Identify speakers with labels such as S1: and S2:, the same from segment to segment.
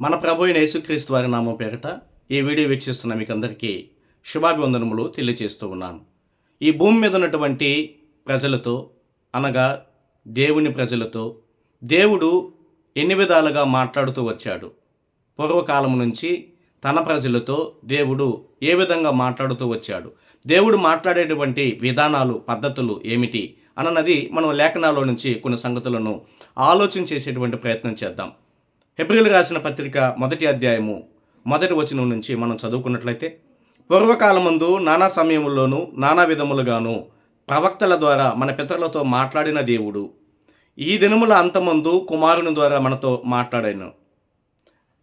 S1: మన ప్రభు యేసుక్రీస్తు వారి నామం పేరిట ఈ వీడియో వీక్షిస్తున్న మీకు అందరికీ శుభాభివందనములు తెలియజేస్తూ ఉన్నాను. ఈ భూమి మీద ఉన్నటువంటి ప్రజలతో అనగా దేవుని ప్రజలతో దేవుడు ఎన్ని విధాలుగా మాట్లాడుతూ వచ్చాడు. పూర్వకాలం నుంచి తన ప్రజలతో దేవుడు ఏ విధంగా మాట్లాడుతూ వచ్చాడు. దేవుడు మాట్లాడేటువంటి విధానాలు పద్ధతులు ఏమిటి? అన్నది మనం లేఖనాల్లో నుంచి కొన్ని సంగతులను ఆలోచన చేసేటువంటి ప్రయత్నం చేద్దాం. హెబ్రిల్ రాసిన పత్రిక మొదటి అధ్యాయము మొదటి వచనం నుంచి మనం చదువుకున్నట్లయితే పూర్వకాలమందు నానా సమయముల్లోనూ నానా విధములుగాను ప్రవక్తల ద్వారా మన పితరులతో మాట్లాడిన దేవుడు. ఈ దినముల అంతమందు కుమారుని ద్వారా మనతో మాట్లాడాను.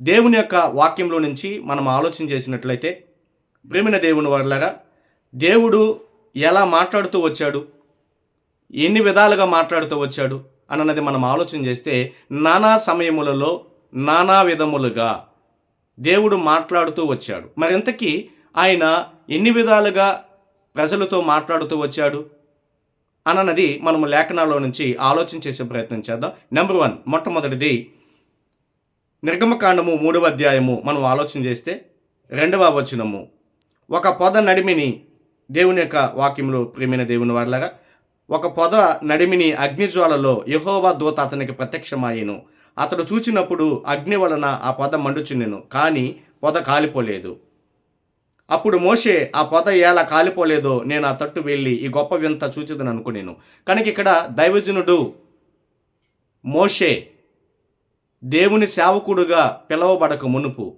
S1: దేవుని యొక్క వాక్యంలో నుంచి మనం ఆలోచన చేసినట్లయితే ప్రేమిన దేవుని వాళ్ళగా దేవుడు ఎలా మాట్లాడుతూ వచ్చాడు? ఎన్ని విధాలుగా మాట్లాడుతూ వచ్చాడు? అన్నది మనం ఆలోచన చేస్తే నానా సమయములలో నానా విధములుగా దేవుడు మాట్లాడుతూ వచ్చాడు. మరింతకీ ఆయన ఎన్ని విధాలుగా ప్రజలతో మాట్లాడుతూ వచ్చాడు? అన్నది మనము లేఖనాల్లో నుంచి ఆలోచన చేసే ప్రయత్నం చేద్దాం. నెంబర్ వన్ మొట్టమొదటిది నిర్గమకాండము మూడవ అధ్యాయము మనం ఆలోచన చేస్తే రెండవ వచనము. ఒక పొద నడిమిని దేవుని యొక్క వాక్యంలో ప్రేమైన దేవుని వాళ్ళగా ఒక పొద నడిమిని అగ్నిజ్వాలలో యహోవా దూత అతనికి ప్రత్యక్షమాయను. అతడు చూచినప్పుడు అగ్ని వలన ఆ పొద మండుచున్నెను కానీ పొద కాలిపోలేదు. అప్పుడు మోషే ఆ పొద ఎలా కాలిపోలేదో నేను ఆ తట్టు వెళ్ళి ఈ గొప్ప వింత చూచిదని అనుకునేను. కనుక ఇక్కడ దైవజనుడు మోషే దేవుని సేవకుడుగా పిలవబడక మునుపు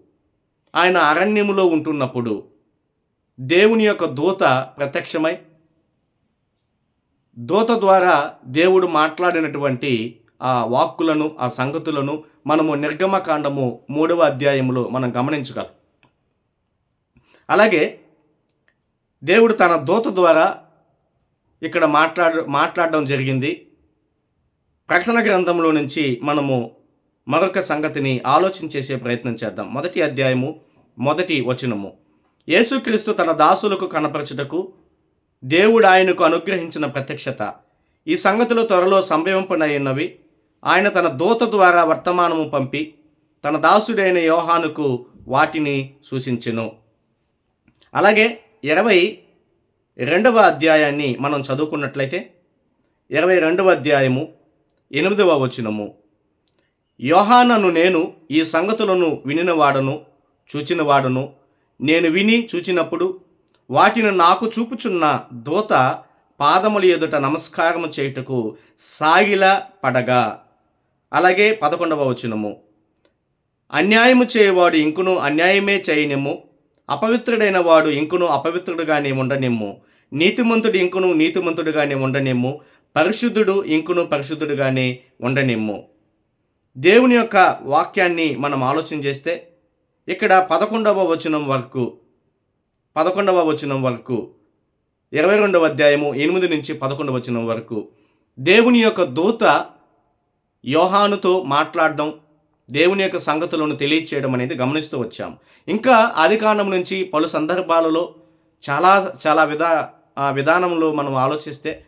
S1: ఆయన అరణ్యములో ఉంటున్నప్పుడు దేవుని యొక్క దూత ప్రత్యక్షమై దూత ద్వారా దేవుడు మాట్లాడినటువంటి ఆ వాక్కులను ఆ సంగతులను మనము నిర్గమకాండము మూడవ అధ్యాయంలో మనం గమనించగలం. అలాగే దేవుడు తన దూత ద్వారా ఇక్కడ మాట్లాడ మాట్లాడడం జరిగింది. ప్రకటన గ్రంథంలో నుంచి మనము మరొక సంగతిని ఆలోచించేసే ప్రయత్నం చేద్దాం. మొదటి అధ్యాయము మొదటి వచనము. యేసుక్రీస్తు తన దాసులకు కనపరచుటకు దేవుడు ఆయనకు అనుగ్రహించిన ప్రత్యక్షత. ఈ సంగతులు త్వరలో సంభవింపనయ్యున్నవి ఆయన తన దూత ద్వారా వర్తమానము పంపి తన దాసుడైన యోహానుకు వాటిని సూచించెను. అలాగే ఇరవై రెండవ అధ్యాయాన్ని మనం చదువుకున్నట్లయితే ఇరవై రెండవ అధ్యాయము ఎనిమిదవ వచనము. యోహానను నేను ఈ సంగతులను వినినవాడను చూచినవాడను నేను విని చూచినప్పుడు వాటిని నాకు చూపుచున్న దూత పాదముల ఎదుట నమస్కారము చేయుటకు సాగిల పడగా అలాగే పదకొండవ వచనము. అన్యాయము చేయవాడు ఇంకును అన్యాయమే చేయనిమ్ము. అపవిత్రుడైన వాడు ఇంకును అపవిత్రుడుగానే ఉండనిమ్ము నీతిమంతుడు ఇంకును నీతిమంతుడుగానే ఉండనిమ్ము పరిశుద్ధుడు ఇంకును పరిశుద్ధుడుగానే ఉండనిమ్ము దేవుని యొక్క వాక్యాన్ని మనం ఆలోచన చేస్తే ఇక్కడ పదకొండవ వచనం వరకు పదకొండవ వచనం వరకు ఇరవై రెండవ అధ్యాయము ఎనిమిది నుంచి పదకొండవ వచనం వరకు దేవుని యొక్క దూత యోహానుతో మాట్లాడడం దేవుని యొక్క సంగతులను తెలియచేయడం అనేది గమనిస్తూ వచ్చాం. ఇంకా ఆదికాండం నుంచి పలు సందర్భాలలో చాలా చాలా విధా విధానంలో మనం ఆలోచిస్తే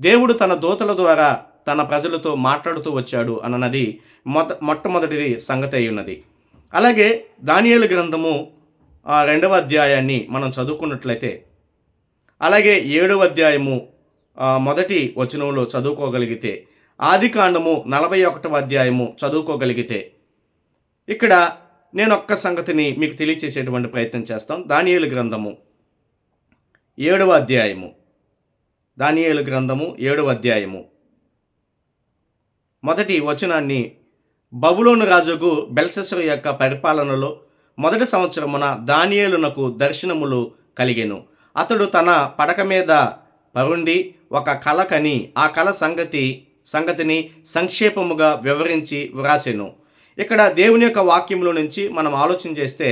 S1: దేవుడు తన దూతల ద్వారా తన ప్రజలతో మాట్లాడుతూ వచ్చాడు అన్నది మొద మొట్టమొదటిది సంగతి అయి ఉన్నది అలాగే దానియేలు గ్రంథము ఆ రెండవ అధ్యాయాన్ని మనం చదువుకున్నట్లయితే అలాగే ఏడవ అధ్యాయము మొదటి వచనంలో చదువుకోగలిగితే ఆది కాండము నలభై ఒకటవ అధ్యాయము చదువుకోగలిగితే. ఇక్కడ నేను ఒక్క సంగతిని మీకు తెలియచేసేటువంటి ప్రయత్నం చేస్తాం. దానియేలు గ్రంథము ఏడవ అధ్యాయము. దానియేలు గ్రంథము ఏడవ అధ్యాయము. మొదటి వచనాన్ని బబులోను రాజుకు బెల్సెసరు యొక్క పరిపాలనలో మొదటి సంవత్సరమున దానియేలునకు దర్శనములు కలిగెను. అతడు తన పడక మీద పరుండి ఒక కల కని ఆ కళ సంగతి సంగతిని సంక్షేపముగా వివరించి వ్రాసెను. ఇక్కడ దేవుని యొక్క వాక్యంలో నుంచి మనం ఆలోచన చేస్తే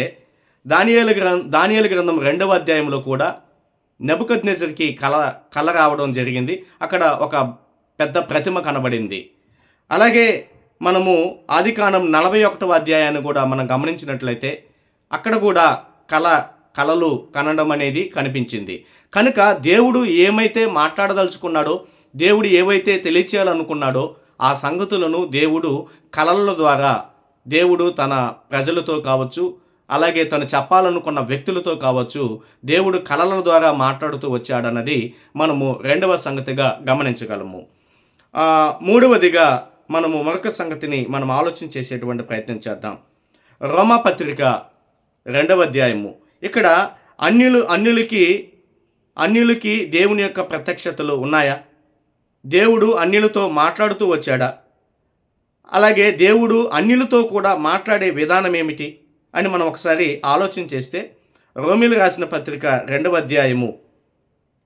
S1: దానియాల గ్రం దానియేలు గ్రంథం రెండవ అధ్యాయంలో కూడా నెబుకద్నెజర్కి కల కల రావడం జరిగింది. అక్కడ ఒక పెద్ద ప్రతిమ కనబడింది. అలాగే మనము ఆదికాండం నలభై ఒకటవ అధ్యాయాన్ని కూడా మనం గమనించినట్లయితే అక్కడ కూడా కళ కళలు కనడం అనేది కనిపించింది. కనుక దేవుడు ఏమైతే మాట్లాడదలుచుకున్నాడో దేవుడు ఏవైతే తెలియచేయాలనుకున్నాడో ఆ సంగతులను దేవుడు కళల ద్వారా దేవుడు తన ప్రజలతో కావచ్చు అలాగే తను చెప్పాలనుకున్న వ్యక్తులతో కావచ్చు దేవుడు కళల ద్వారా మాట్లాడుతూ వచ్చాడన్నది మనము రెండవ సంగతిగా గమనించగలము. మూడవదిగా మనము మరొక సంగతిని మనం ఆలోచన చేసేటువంటి ప్రయత్నం చేద్దాం. రోమా పత్రిక రెండవ అధ్యాయము. ఇక్కడ అన్యులు అన్యులకి అన్యులకి దేవుని యొక్క ప్రత్యక్షతలు ఉన్నాయా? దేవుడు అన్యులతో మాట్లాడుతూ వచ్చాడా? అలాగే దేవుడు అన్యులతో కూడా మాట్లాడే విధానం ఏమిటి అని మనం ఒకసారి ఆలోచన చేస్తే రోమిలు రాసిన పత్రిక రెండవ అధ్యాయము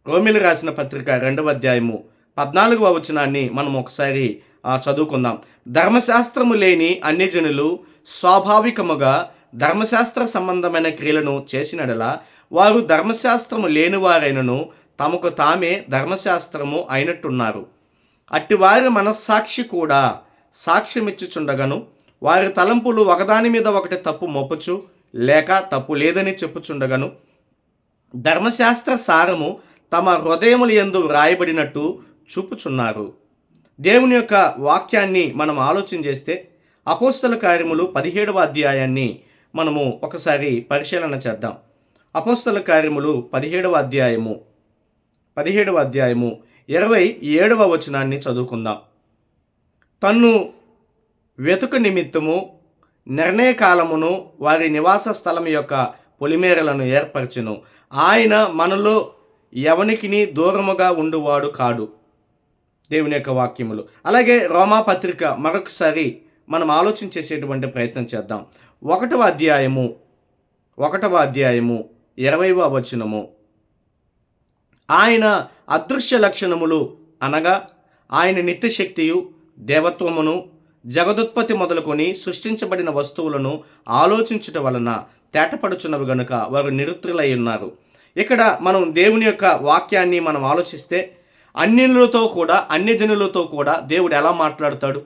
S1: రోమిలు రాసిన పత్రిక రెండవ అధ్యాయము పద్నాలుగవ వచనాన్ని మనం ఒకసారి చదువుకుందాం. ధర్మశాస్త్రము లేని అన్యజనులు స్వాభావికముగా ధర్మశాస్త్ర సంబంధమైన క్రియలను చేసినడలా వారు ధర్మశాస్త్రము లేనివారైనను తమకు తామే ధర్మశాస్త్రము అయినట్టున్నారు. అట్టివారి మనస్సాక్షి కూడా సాక్ష్యమిచ్చుచుండగను. వారి తలంపులు ఒకదాని మీద ఒకటి తప్పు మొప్పుచు లేక తప్పు లేదని చెప్పుచుండగను. ధర్మశాస్త్ర సారము తమ హృదయములు ఎందు వ్రాయబడినట్టు చూపుచున్నారు. దేవుని యొక్క వాక్యాన్ని మనం ఆలోచన చేస్తే అపోస్తల కార్యములు పదిహేడవ అధ్యాయాన్ని మనము ఒకసారి పరిశీలన చేద్దాం. అపోస్తల కార్యములు పదిహేడవ అధ్యాయము. పదిహేడవ అధ్యాయము ఇరవై ఏడవ వచనాన్ని చదువుకుందాం. తన్ను వెతుకు నిమిత్తము నిర్ణయ కాలమును వారి నివాస స్థలం యొక్క పొలిమేరలను ఏర్పరచును. ఆయన మనలో ఎవనికిని దూరముగా ఉండువాడు కాడు. దేవుని యొక్క వాక్యములు. అలాగే రోమా పత్రిక మరొకసారి మనం ఆలోచన చేసేటువంటి ప్రయత్నం చేద్దాం. ఒకటవ అధ్యాయము ఒకటవ అధ్యాయము ఇరవైవ వచనము. ఆయన అదృశ్య లక్షణములు అనగా ఆయన నిత్యశక్తియు దేవత్వమును జగదుత్పత్తి మొదలుకొని సృష్టించబడిన వస్తువులను ఆలోచించుట వలన తేటపడుచున్నవి గనుక వారు నిరుత్రులై ఉన్నారు. ఇక్కడ మనం దేవుని యొక్క వాక్యాన్ని మనం ఆలోచిస్తే అన్యులతో కూడా అన్యజనులతో కూడా దేవుడు ఎలా మాట్లాడతాడు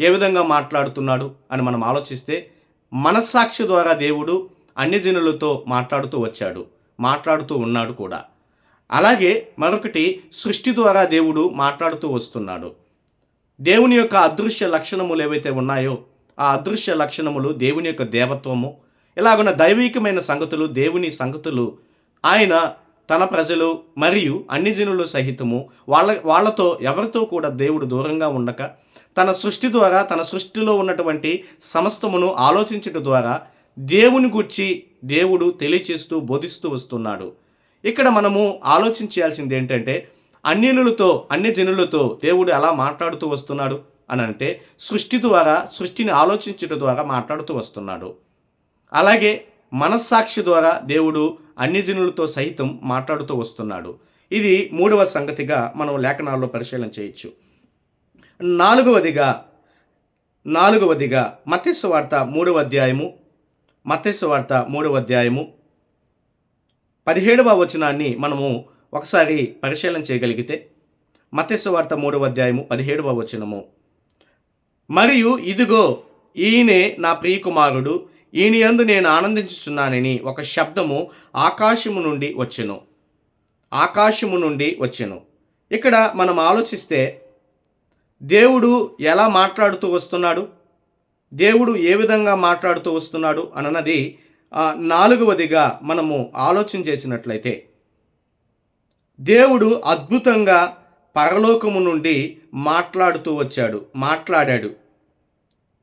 S1: ఏ విధంగా మాట్లాడుతున్నాడు అని మనం ఆలోచిస్తే మనస్సాక్షి ద్వారా దేవుడు అన్యజనులతో మాట్లాడుతూ వచ్చాడు మాట్లాడుతూ ఉన్నాడు కూడా. అలాగే మరొకటి సృష్టి ద్వారా దేవుడు మాట్లాడుతూ వస్తున్నాడు. దేవుని యొక్క అదృశ్య లక్షణములు ఏవైతే ఉన్నాయో ఆ అదృశ్య లక్షణములు దేవుని యొక్క దేవత్వము ఇలాగున్న దైవికమైన సంగతులు దేవుని సంగతులు ఆయన తన ప్రజలు మరియు అన్ని జనులు సహితము వాళ్ళ వాళ్ళతో ఎవరితో కూడా దేవుడు దూరంగా ఉండక తన సృష్టి ద్వారా తన సృష్టిలో ఉన్నటువంటి సమస్తమును ఆలోచించడం ద్వారా దేవుని గుర్చి దేవుడు తెలియచేస్తూ బోధిస్తూ వస్తున్నాడు. ఇక్కడ మనము ఆలోచించాల్సింది ఏంటంటే అన్యులతో అన్ని జనులతో దేవుడు ఎలా మాట్లాడుతూ వస్తున్నాడు అని అంటే సృష్టి ద్వారా సృష్టిని ఆలోచించడం ద్వారా మాట్లాడుతూ వస్తున్నాడు. అలాగే మనస్సాక్షి ద్వారా దేవుడు అన్ని జనులతో సహితం మాట్లాడుతూ వస్తున్నాడు. ఇది మూడవ సంగతిగా మనం లేఖనాల్లో పరిశీలన చేయొచ్చు. నాలుగవదిగా నాలుగవదిగా మత్స్సు వార్త మూడవ అధ్యాయము మత్స్సు వార్త మూడవ అధ్యాయము పదిహేడవ వచనాన్ని మనము ఒకసారి పరిశీలన చేయగలిగితే మత్స్సు వార్త మూడవ అధ్యాయము పదిహేడవ వచనము. మరియు ఇదిగో ఈయనే నా ప్రియకుమారుడు ఈయన యందు నేను ఆనందించుచున్నానని ఒక శబ్దము ఆకాశము నుండి వచ్చెను. ఆకాశము నుండి వచ్చెను. ఇక్కడ మనం ఆలోచిస్తే దేవుడు ఎలా మాట్లాడుతూ వస్తున్నాడు? దేవుడు ఏ విధంగా మాట్లాడుతూ వస్తున్నాడు? అన్నది నాలుగవదిగా మనము ఆలోచన చేసినట్లయితే దేవుడు అద్భుతంగా పరలోకము నుండి మాట్లాడుతూ వచ్చాడు మాట్లాడాడు.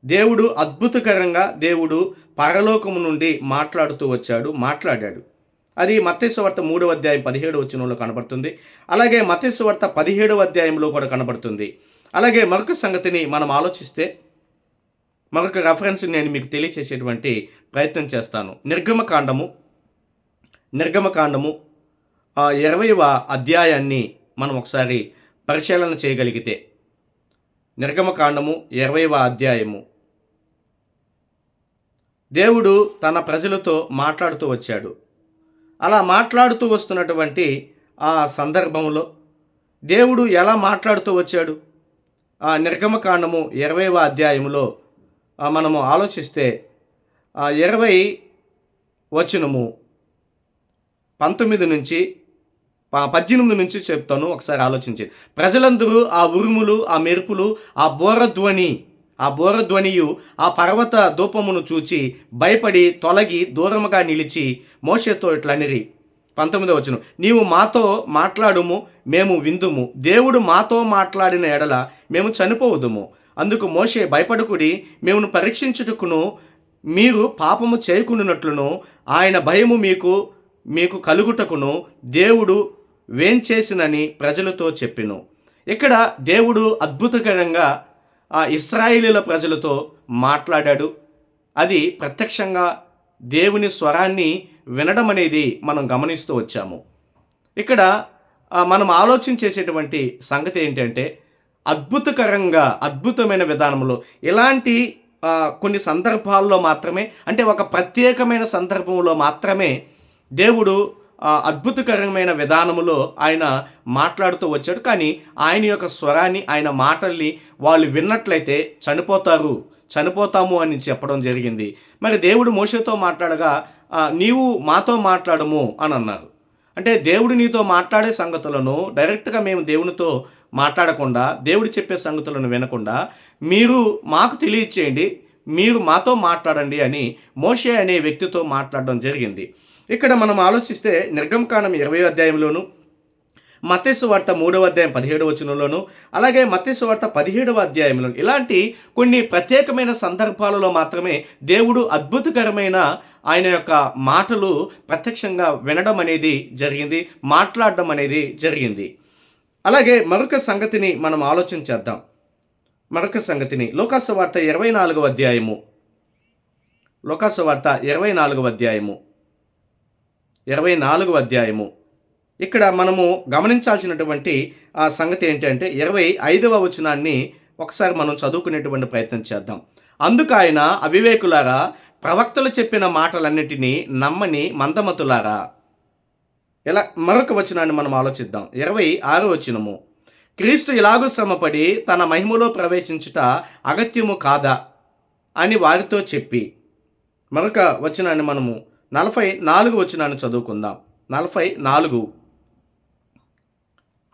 S1: దేవుడు అద్భుతకరంగా దేవుడు పరలోకము నుండి మాట్లాడుతూ వచ్చాడు మాట్లాడాడు. అది మత్స్యవార్త మూడవ అధ్యాయం పదిహేడు వచనంలో కనబడుతుంది. అలాగే మత్స్యవార్త పదిహేడవ అధ్యాయంలో కూడా కనబడుతుంది. అలాగే మరొక సంగతిని మనం ఆలోచిస్తే మరొక రెఫరెన్స్ నేను మీకు తెలియచేసేటువంటి ప్రయత్నం చేస్తాను. నిర్గమకాండము. నిర్గమకాండము ఇరవైవ అధ్యాయాన్ని మనం ఒకసారి పరిశీలన చేయగలిగితే. నిర్గమకాండము ఇరవైవ అధ్యాయము. దేవుడు తన ప్రజలతో మాట్లాడుతూ వచ్చాడు. అలా మాట్లాడుతూ వస్తున్నటువంటి ఆ సందర్భంలో దేవుడు ఎలా మాట్లాడుతూ వచ్చాడు? ఆ నిర్గమకాండము ఇరవైవ అధ్యాయములో మనము ఆలోచిస్తే ఇరవై వచనము పంతొమ్మిది నుంచి ప- పద్దెనిమిది నుంచి చెప్తాను ఒకసారి ఆలోచించి. ప్రజలందరూ ఆ ఉరుములు ఆ మెరుపులు ఆ బోరధ్వని ఆ బోరధ్వనియు ఆ పర్వత ధూపమును చూచి భయపడి తొలగి దూరముగా నిలిచి మోషేతో ఇట్లనిరి పంతొమ్మిదో వచ్చును నీవు మాతో మాట్లాడుము మేము విందుము. దేవుడు మాతో మాట్లాడిన ఎడల మేము చనిపోవుదుము. అందుకు మోషే భయపడుకుడి మేమును పరీక్షించుటకును మీరు పాపము చేయకుండానట్లును ఆయన భయము మీకు మీకు కలుగుటకును దేవుడు వేంచేసినని ప్రజలతో చెప్పెను. ఇక్కడ దేవుడు అద్భుతకరంగా ఆ ఇస్రాయిలీల ప్రజలతో మాట్లాడాడు. అది ప్రత్యక్షంగా దేవుని స్వరాన్ని వినడం అనేది మనం గమనిస్తూ వచ్చాము. ఇక్కడ మనం మనం ఆలోచించేసేటువంటి సంగతి ఏంటంటే అద్భుతకరంగా అద్భుతమైన విధానంలో ఇలాంటి కొన్ని సందర్భాల్లో మాత్రమే అంటే ఒక ప్రత్యేకమైన సందర్భంలో మాత్రమే దేవుడు అద్భుతకరమైన విధానములో ఆయన మాట్లాడుతూ వచ్చాడు. కానీ ఆయన యొక్క స్వరాన్ని ఆయన మాటల్ని వాళ్ళు విన్నట్లయితే చనిపోతారు చనిపోతాము అని చెప్పడం జరిగింది. మరి దేవుడు మోషతో మాట్లాడగా నీవు మాతో మాట్లాడము అని అన్నారు. అంటే దేవుడు నీతో మాట్లాడే సంగతులను డైరెక్ట్గా మేము దేవునితో మాట్లాడకుండా దేవుడు చెప్పే సంగతులను వినకుండా మీరు మాకు తెలియచేయండి మీరు మాతో మాట్లాడండి అని మోషే అనే వ్యక్తితో మాట్లాడడం జరిగింది. ఇక్కడ మనం ఆలోచిస్తే నిర్గమకాండం ఇరవై అధ్యాయంలోను మత్తేసు వార్త మూడవ అధ్యాయం పదిహేడవ వచనంలోను అలాగే మత్తేసు వార్త పదిహేడవ అధ్యాయంలో ఇలాంటి కొన్ని ప్రత్యేకమైన సందర్భాలలో మాత్రమే దేవుడు అద్భుతకరమైన ఆయన యొక్క మాటలు ప్రత్యక్షంగా వినడం అనేది జరిగింది మాట్లాడడం అనేది జరిగింది. అలాగే మరొక సంగతిని మనం ఆలోచన చేద్దాం. మరొక సంగతిని. లోకాసు వార్త ఇరవై నాలుగవ అధ్యాయము. లోకాసు వార్త ఇరవై నాలుగవ అధ్యాయము. ఇరవై నాలుగవ అధ్యాయము. ఇక్కడ మనము గమనించాల్సినటువంటి ఆ సంగతి ఏంటంటే ఇరవై ఐదవ వచనాన్ని ఒకసారి మనం చదువుకునేటువంటి ప్రయత్నం చేద్దాం. అందుకు ఆయన అవివేకులారా ప్రవక్తలు చెప్పిన మాటలన్నిటినీ నమ్మని మందమతులారా? ఇలా మరొక వచనాన్ని మనం ఆలోచిద్దాం. ఇరవై ఆరో వచనము. క్రీస్తు ఇలాగూ శ్రమపడి తన మహిమలో ప్రవేశించుట అగత్యము కాదా అని వారితో చెప్పి. మరొక వచనాన్ని మనము నలభై నాలుగు వచనాన్ని చదువుకుందాం. నలభై నాలుగు.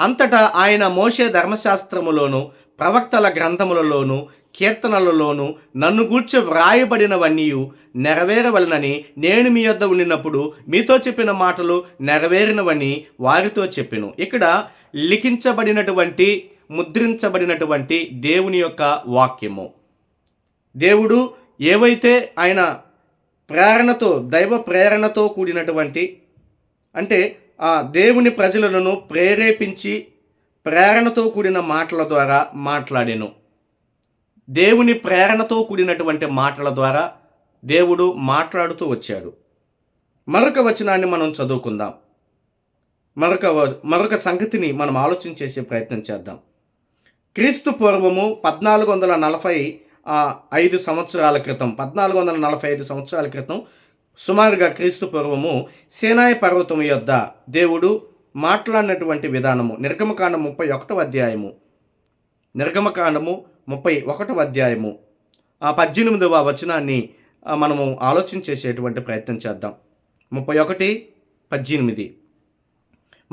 S1: అంతటా ఆయన మోషే ధర్మశాస్త్రములోను ప్రవక్తల గ్రంథములలోను కీర్తనలలోను నన్ను గూర్చి వ్రాయబడినవన్నీ నెరవేరవలనని నేను మీ యొద్ద ఉండినప్పుడు మీతో చెప్పిన మాటలు నెరవేరినవని వారితో చెప్పాను. ఇక్కడ లిఖించబడినటువంటి ముద్రించబడినటువంటి దేవుని యొక్క వాక్యము. దేవుడు ఏవైతే ఆయన ప్రేరణతో దైవ ప్రేరణతో కూడినటువంటి అంటే ఆ దేవుని ప్రజలను ప్రేరేపించి ప్రేరణతో కూడిన మాటల ద్వారా మాట్లాడాను. దేవుని ప్రేరణతో కూడినటువంటి మాటల ద్వారా దేవుడు మాట్లాడుతూ వచ్చాడు. మరొక వచనాన్ని మనం చదువుకుందాం. మరొక మరొక సంగతిని మనం ఆలోచన చేసే ప్రయత్నం చేద్దాం. క్రీస్తు పూర్వము పద్నాలుగు వందల నలభై ఐదు సంవత్సరాల క్రితం పద్నాలుగు వందల నలభై ఐదు సంవత్సరాల క్రితం సుమారుగా క్రీస్తు పూర్వము సేనాయి పర్వతం యొద్ద దేవుడు మాట్లాడినటువంటి విధానము నిర్గమకాండం ముప్పై ఒకటవ అధ్యాయము. నిర్గమకాండము ముప్పై ఒకటవ అధ్యాయము. ఆ పద్దెనిమిదవ వచనాన్ని మనము ఆలోచన చేసేటువంటి ప్రయత్నం చేద్దాం. ముప్పై ఒకటి పద్దెనిమిది.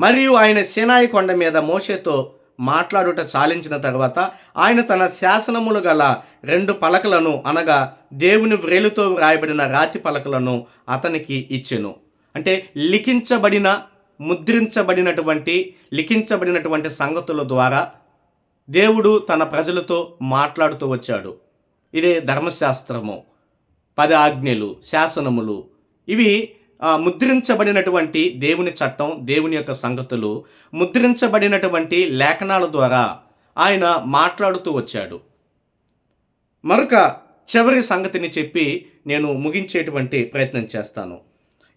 S1: మరియు ఆయన సేనాయి కొండ మీద మోషేతో మాట్లాడుట చాలించిన తర్వాత ఆయన తన శాసనములు గల రెండు పలకలను అనగా దేవుని వ్రేలుతో వ్రాయబడిన రాతి పలకలను అతనికి ఇచ్చెను. అంటే లిఖించబడిన ముద్రించబడినటువంటి లిఖించబడినటువంటి సంగతుల ద్వారా దేవుడు తన ప్రజలతో మాట్లాడుతూ వచ్చాడు. ఇదే ధర్మశాస్త్రము. పద ఆజ్ఞలు శాసనములు. ఇవి ముద్రించబడినటువంటి దేవుని చట్టం దేవుని యొక్క సంగతులు ముద్రించబడినటువంటి లేఖనాల ద్వారా ఆయన మాట్లాడుతూ వచ్చాడు. మరొక చివరి సంగతిని చెప్పి నేను ముగించేటువంటి ప్రయత్నం చేస్తాను.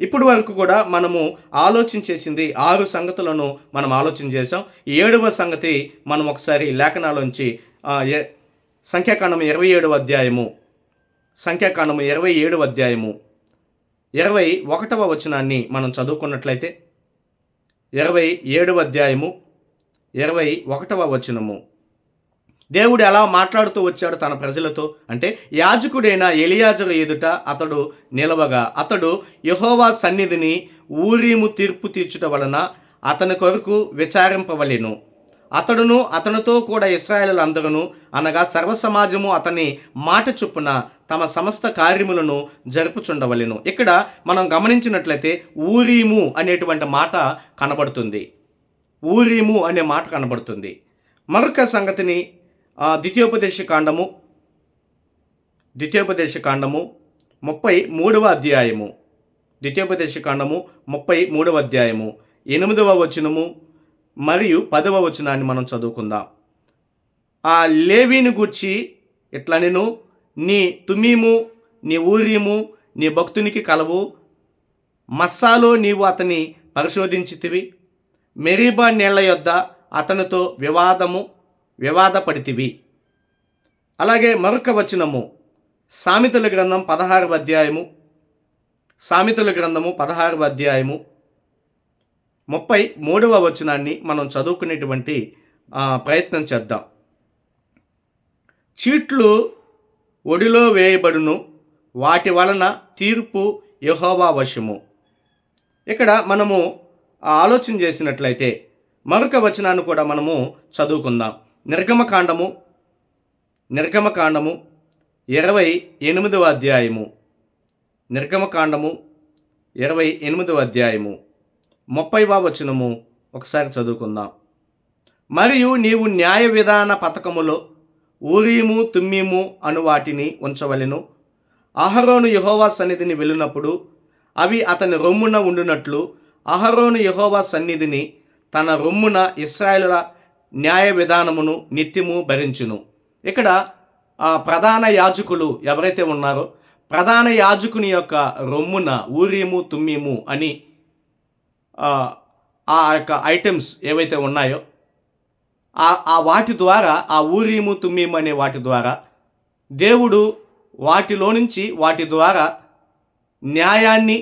S1: ఇప్పటి వరకు కూడా మనము ఆలోచన చేసింది ఆరు సంగతులను మనం ఆలోచన చేసాం ఈ ఏడవ సంగతి మనం ఒకసారి లేఖనాలోంచి ఏ- సంఖ్యాకాండం ఇరవై ఏడవ అధ్యాయము. సంఖ్యాకాండము ఇరవై ఏడవ అధ్యాయము. ఇరవై ఒకటవ వచనాన్ని మనం చదువుకున్నట్లయితే ఇరవై ఏడవ అధ్యాయము ఇరవై ఒకటవ వచనము. దేవుడు ఎలా మాట్లాడుతూ వచ్చాడు తన ప్రజలతో? అంటే యాజకుడైన ఎలియాజరు ఎదుట అతడు నిలవగా అతడు యహోవా సన్నిధిని ఊరీము తీర్పు తీర్చుట వలన అతని కొరకు విచారింపవలెను. అతడును అతనితో కూడా ఇస్రాయేలు అందరూ అనగా సర్వ సమాజము అతని మాట చొప్పున తమ సమస్త కార్యములను జరుపుచుండవలెను. ఇక్కడ మనం గమనించినట్లయితే ఊరీము అనేటువంటి మాట కనబడుతుంది. ఊరీము అనే మాట కనబడుతుంది. మరొక సంగతిని ద్వితీయోపదేశ కాండము. ద్వితీయోపదేశ కాండము ముప్పై మూడవ అధ్యాయము. ద్వితీయోపదేశ కాండము ముప్పై మూడవ అధ్యాయము. ఎనిమిదవ వచనము మరియు పదవ వచనాన్ని మనం చదువుకుందాం. ఆ లేవీని గూర్చి ఇట్లా నేను నీ తుమీము నీ ఊర్యము నీ భక్తునికి కలవు. మస్సాలో నీవు అతని పరిశోధించితివి. మెరీబా నీళ్ళ యొద్ద అతనితో వివాదము. వివాదపడితివి. అలాగే మరొక వచనము సామెతల గ్రంథం పదహారవ అధ్యాయము సామెతల గ్రంథము పదహారవ అధ్యాయము ముప్పై మూడవ వచనాన్ని మనం చదువుకునేటువంటి ప్రయత్నం చేద్దాం. చీట్లు ఒడిలో వేయబడును వాటి వలన తీర్పు యహోవా వశము. ఇక్కడ మనము ఆలోచన చేసినట్లయితే మరొక వచనాన్ని కూడా మనము చదువుకుందాం. నిర్గమకాండము నిర్గమకాండము ఇరవై ఎనిమిదవ అధ్యాయము. నిర్గమకాండము ఇరవై ఎనిమిదవ అధ్యాయము. ముప్పైవ వచనము. ఒకసారి చదువుకుందాం. మరియు నీవు న్యాయ విధాన పథకములో ఊరీము తుమ్మీము అను వాటిని ఉంచవలెను. అహరోను యహోవా సన్నిధిని వెళ్ళినప్పుడు అవి అతని రొమ్మున ఉండునట్లు అహరోను యహోవా సన్నిధిని తన రొమ్మున ఇస్రాయలుల న్యాయ విధానమును నిత్యము భరించును. ఇక్కడ ఆ, ప్రధాన యాజకులు ఎవరైతే ఉన్నారో ప్రధాన యాజకుని యొక్క రొమ్మున ఊరీము తుమ్మీము అని ఆ, యొక్క ఐటమ్స్ ఏవైతే ఉన్నాయో ఆ ఆ వాటి ద్వారా ఆ ఊరీము తుమ్మీము అనే వాటి ద్వారా దేవుడు వాటిలో నుంచి వాటి ద్వారా న్యాయాన్ని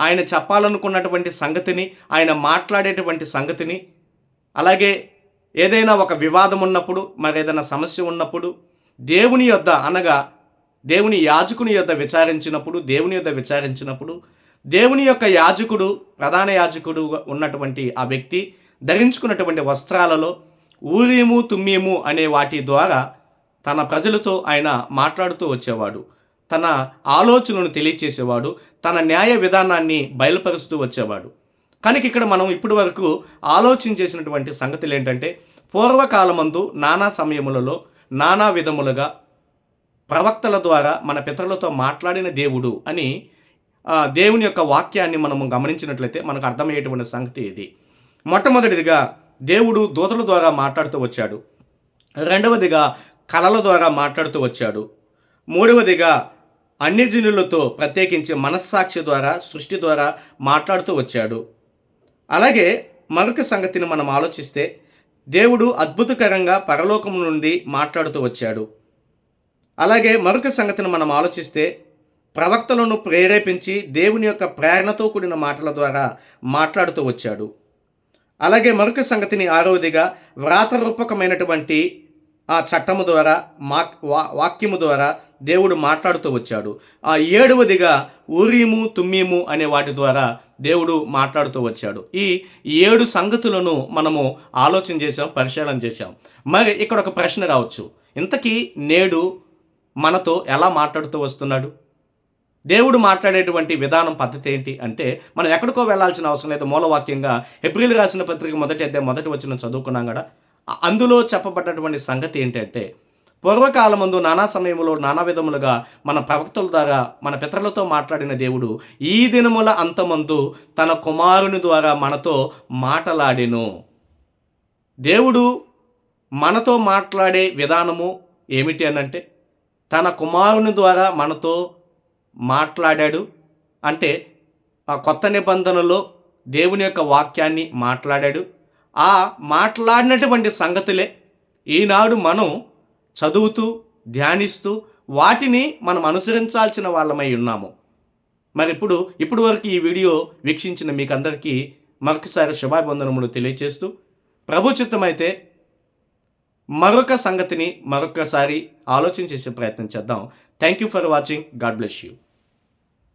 S1: ఆయన చెప్పాలనుకున్నటువంటి సంగతిని ఆయన మాట్లాడేటువంటి సంగతిని అలాగే ఏదైనా ఒక వివాదం ఉన్నప్పుడు మరి ఏదైనా సమస్య ఉన్నప్పుడు దేవుని యొద్ద అనగా దేవుని యాజకుని యొద్ద విచారించినప్పుడు దేవుని యొద్ద విచారించినప్పుడు దేవుని యొక్క యాజకుడు ప్రధాన యాజకుడు ఉన్నటువంటి ఆ వ్యక్తి ధరించుకున్నటువంటి వస్త్రాలలో ఊరీము తుమ్మీము అనే వాటి ద్వారా తన ప్రజలతో ఆయన మాట్లాడుతూ వచ్చేవాడు. తన ఆలోచనను తెలియచేసేవాడు. తన న్యాయ విధానాన్ని బయలుపరుస్తూ వచ్చేవాడు. కనుక ఇక్కడ మనం ఇప్పటి వరకు ఆలోచన చేసినటువంటి సంగతులు ఏంటంటే పూర్వకాలమందు నానా సమయములలో నానా విధములుగా ప్రవక్తల ద్వారా మన పితరులతో మాట్లాడిన దేవుడు అని దేవుని యొక్క వాక్యాన్ని మనము గమనించినట్లయితే మనకు అర్థమయ్యేటువంటి సంగతి ఇది. మొట్టమొదటిదిగా దేవుడు దూతల ద్వారా మాట్లాడుతూ వచ్చాడు. రెండవదిగా కళల ద్వారా మాట్లాడుతూ వచ్చాడు. మూడవదిగా అన్ని జనులతో ప్రత్యేకించి మనస్సాక్షి ద్వారా సృష్టి ద్వారా మాట్లాడుతూ వచ్చాడు. అలాగే మరొక సంగతిని మనం ఆలోచిస్తే దేవుడు అద్భుతకరంగా పరలోకం నుండి మాట్లాడుతూ వచ్చాడు. అలాగే మరొక సంగతిని మనం ఆలోచిస్తే ప్రవక్తలను ప్రేరేపించి దేవుని యొక్క ప్రేరణతో కూడిన మాటల ద్వారా మాట్లాడుతూ వచ్చాడు. అలాగే మరొక సంగతిని ఆరవదిగా వ్రాతరూపకమైనటువంటి ఆ చట్టము ద్వారా మా వా వాక్యము ద్వారా దేవుడు మాట్లాడుతూ వచ్చాడు. ఆ ఏడవదిగా ఊరీము తుమ్మీము అనే వాటి ద్వారా దేవుడు మాట్లాడుతూ వచ్చాడు. ఈ ఏడు సంగతులను మనము ఆలోచన చేసాం పరిశీలన చేశాం. మరి ఇక్కడ ఒక ప్రశ్న రావచ్చు. ఇంతకీ నేడు మనతో ఎలా మాట్లాడుతూ వస్తున్నాడు? దేవుడు మాట్లాడేటువంటి విధానం పద్ధతి ఏంటి అంటే మనం ఎక్కడికో వెళ్ళాల్సిన అవసరం లేదు. మూలవాక్యంగా ఏప్రిల్ రాసిన పత్రిక మొదటి అధ్యాయం మొదటి వచ్చిన చదువుకున్నాం కదా. అందులో చెప్పబడ్డటువంటి సంగతి ఏంటంటే పూర్వకాలమందు నానా సమయంలో నానా విధములుగా మన ప్రవక్తల ద్వారా మన పితరులతో మాట్లాడిన దేవుడు ఈ దినముల అంతమందు తన కుమారుని ద్వారా మనతో మాటలాడెను. దేవుడు మనతో మాట్లాడే విధానము ఏమిటి అనంటే తన కుమారుని ద్వారా మనతో మాట్లాడాడు అంటే ఆ కొత్త నిబంధనలో దేవుని యొక్క వాక్యాన్ని మాట్లాడాడు. ఆ మాట్లాడినటువంటి సంగతులే ఈనాడు మనం చదువుతూ ధ్యానిస్తూ వాటిని మనం అనుసరించాల్సిన వాళ్ళమై ఉన్నాము. మరి ఇప్పుడు ఇప్పుడు వరకు ఈ వీడియో వీక్షించిన మీకందరికీ మరొకసారి శుభాభివందనములు తెలియచేస్తూ ప్రభు చిత్తమైతే మరొక సంగతిని మరొకసారి ఆలోచన చేసే ప్రయత్నం చేద్దాం. Thank you for watching God bless you